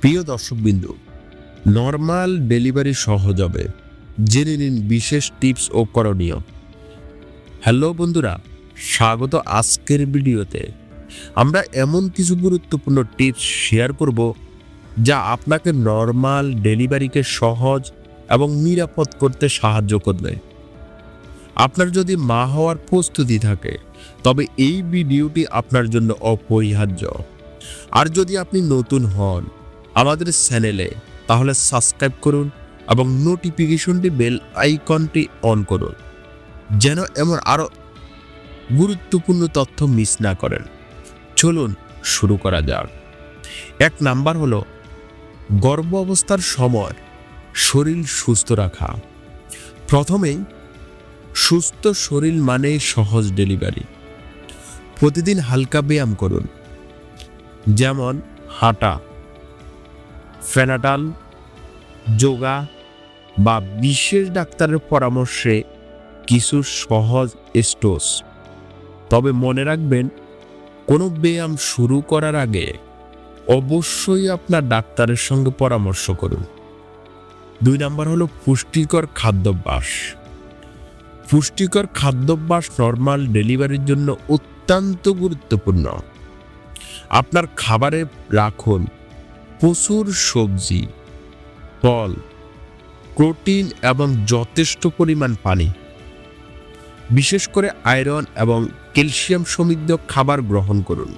প্রিয় দর্শকবিন্দু normal delivery সহজ হবে। জেনে নিন বিশেষ টিপস ও করণীয়। হ্যালো বন্ধুরা, স্বাগত আজকের ভিডিওতে। আমরা এমন কিছু গুরুত্বপূর্ণ টিপস শেয়ার করব যা আপনাকে নর্মাল ডেলিভারিকে সহজ এবং নিরাপদ করতে সাহায্য করবে। আপনার যদি মা হওয়ার প্রস্তুতি থাকে, তবে এই ভিডিওটি আপনার জন্য অপরিহার্য। আর যদি আপনি নতুন হন আমাদের চ্যানেলে, তাহলে সাবস্ক্রাইব করুন এবং নোটিফিকেশনটি বেল আইকনটি অন করুন, যেন এমন আরও গুরুত্বপূর্ণ তথ্য মিস না করেন। চলুন শুরু করা যাক। এক নাম্বার হলো, গর্ভ অবস্থার সময় শরীর সুস্থ রাখা। প্রথমেই, সুস্থ শরীর মানেই সহজ ডেলিভারি। প্রতিদিন হালকা ব্যায়াম করুন, যেমন হাঁটা। ফেনাটাল যোগা বা বিশেষ ডাক্তারের পরামর্শে কিছু সহজ স্টোস। তবে মনে রাখবেন, কোনো ব্যায়াম শুরু করার আগে অবশ্যই আপনার ডাক্তারের সঙ্গে পরামর্শ করুন। দুই নাম্বার হলো পুষ্টিকর খাদ্যাভ্যাস। পুষ্টিকর খাদ্যাভ্যাস নর্মাল ডেলিভারির জন্য অত্যন্ত গুরুত্বপূর্ণ। আপনার খাবারে রাখুন প্রচুর সবজি, ফল, প্রোটিন এবং যথেষ্ট পরিমাণ পানি। বিশেষ করে আয়রন এবং ক্যালসিয়াম সমৃদ্ধ খাবার গ্রহণ করুন,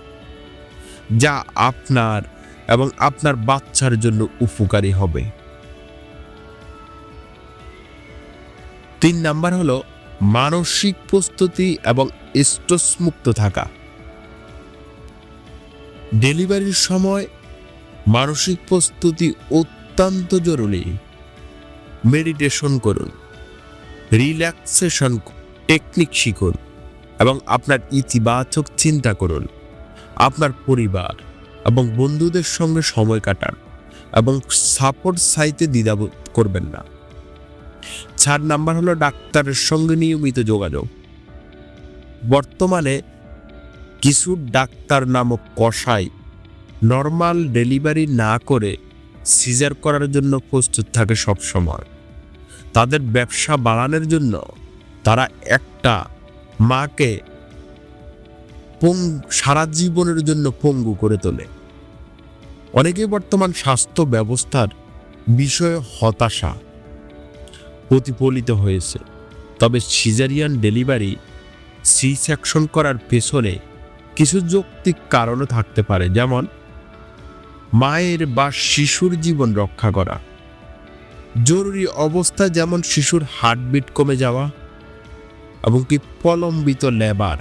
যা আপনার এবং আপনার বাচ্চার জন্য উপকারী হবে। তিন নাম্বার হলো মানসিক প্রস্তুতি এবং স্ট্রেস মুক্ত থাকা। ডেলিভারির সময় মানসিক প্রস্তুতি অত্যন্ত জরুরি। মেডিটেশন করুন। রিল্যাক্সেশন টেকনিক শিখুন এবং আপনার ইতিবাচক চিন্তা করুন। আপনার পরিবার এবং বন্ধুদের সঙ্গে সময় কাটান এবং সাপোর্ট সাইতে দ্বিধাবোধ করবেন না। চার নাম্বার হলো ডাক্তারের সঙ্গে নিয়মিত যোগাযোগ। বর্তমানে কিছু ডাক্তার নামক কষাই নর্মাল ডেলিভারি না করে সিজার করার জন্য প্রস্তুত থাকে সব সময়। তাদের ব্যবসা বাড়ানোর জন্য তারা একটা মাকে পং সারা জীবনের জন্য পঙ্গু করে তোলে। অনেকে বর্তমান স্বাস্থ্য ব্যবস্থার বিষয়ে হতাশা প্রতিফলিত হয়েছে। তবে সিজারিয়ান ডেলিভারি সি সেকশন করার পেছনে কিছু যৌক্তিক কারণও থাকতে পারে। যেমন মায়ের বা শিশুর জীবন রক্ষা করা। জরুরি অবস্থা যেমন শিশুর হার্টবিট কমে যাওয়া এবং কি প্রলম্বিত লেবার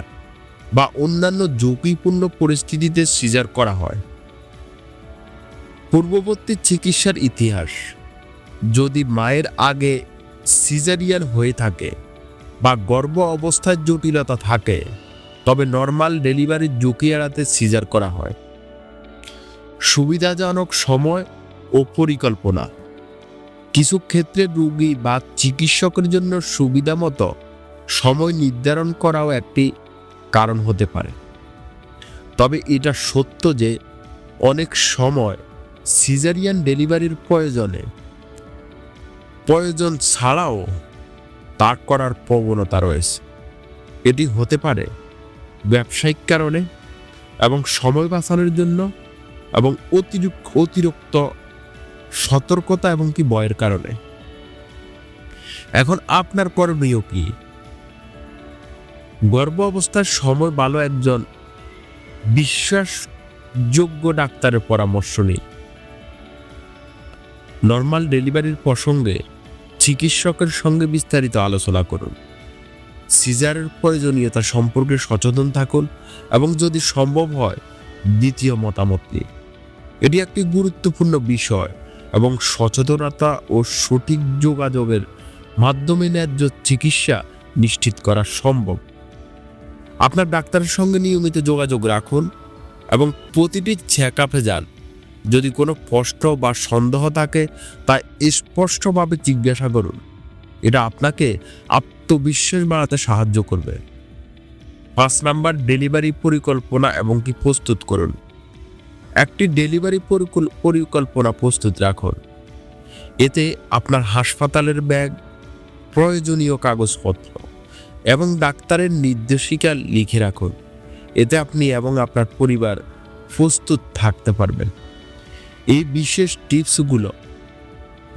বা অন্যান্য ঝুঁকিপূর্ণ পরিস্থিতিতে সিজার করা হয়। পূর্ববর্তী চিকিৎসার ইতিহাস, যদি মায়ের আগে সিজারিয়ান হয়ে থাকে বা গর্ভ অবস্থায় জটিলতা থাকে, তবে নর্মাল ডেলিভারির ঝুঁকি এড়াতে সিজার করা হয়। সুবিধাজনক সময় ও পরিকল্পনা। কিছু ক্ষেত্রে রোগী বা চিকিৎসকের জন্য সুবিধা মতো সময় নির্ধারণ করাও একটি কারণ হতে পারে। তবে এটা সত্য যে অনেক সময় সিজারিয়ান ডেলিভারির প্রয়োজনে, প্রয়োজন ছাড়াও তা করার প্রবণতা রয়েছে। এটি হতে পারে ব্যবসায়িক কারণে এবং সময় বাঁচানোর জন্য এবং অতিরিক্ত অতিরিক্ত সতর্কতা এবং কি বয়ের কারণে। এখন আপনার করণীয় কি? গর্ভ অবস্থার সময় ভালো একজন বিশ্বাসযোগ্য ডাক্তারের পরামর্শ নিন। নর্মাল ডেলিভারির প্রসঙ্গে চিকিৎসকের সঙ্গে বিস্তারিত আলোচনা করুন। সিজারের প্রয়োজনীয়তা সম্পর্কে সচেতন থাকুন এবং যদি সম্ভব হয়, দ্বিতীয় মতামত নিন। এটি একটি গুরুত্বপূর্ণ বিষয় এবং সচেতনতা ও সঠিক যোগাযোগের মাধ্যমে ন্যায্য চিকিৎসা নিশ্চিত করা সম্ভব। আপনার ডাক্তারের সঙ্গে নিয়মিত যোগাযোগ রাখুন এবং প্রতিটি চেক আপে যান। যদি কোনো প্রশ্ন বা সন্দেহ থাকে, তা স্পষ্টভাবে জিজ্ঞাসা করুন। এটা আপনাকে আত্মবিশ্বাস বাড়াতে সাহায্য করবে। পাঁচ নাম্বার ডেলিভারি পরিকল্পনা এবং কি প্রস্তুত করুন। একটি ডেলিভারি পরিকল্পনা প্রস্তুত রাখুন। এতে আপনার হাসপাতালের ব্যাগ, প্রয়োজনীয় কাগজপত্র এবং ডাক্তারের নির্দেশিকা লিখে রাখুন। এতে আপনি এবং আপনার পরিবার প্রস্তুত থাকতে পারবেন। এই বিশেষ টিপসগুলো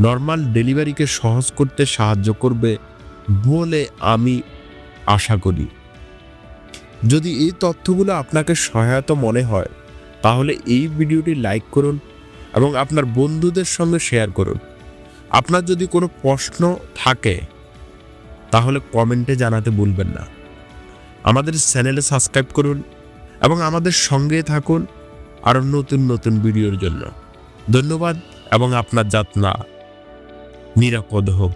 নর্মাল ডেলিভারিকে সহজ করতে সাহায্য করবে বলে আমি আশা করি। যদি এই তথ্যগুলো আপনাকে সহায়তা মনে হয় তাহলে এই ভিডিওটি লাইক করুন এবং আপনার বন্ধুদের সঙ্গে শেয়ার করুন। আপনার যদি কোনো প্রশ্ন থাকে, তাহলে কমেন্টে জানাতে ভুলবেন না। আমাদের চ্যানেলে সাবস্ক্রাইব করুন এবং আমাদের সঙ্গে থাকুন আরও নতুন নতুন ভিডিওর জন্য। ধন্যবাদ এবং আপনার যাত্রা নিরাপদ হোক।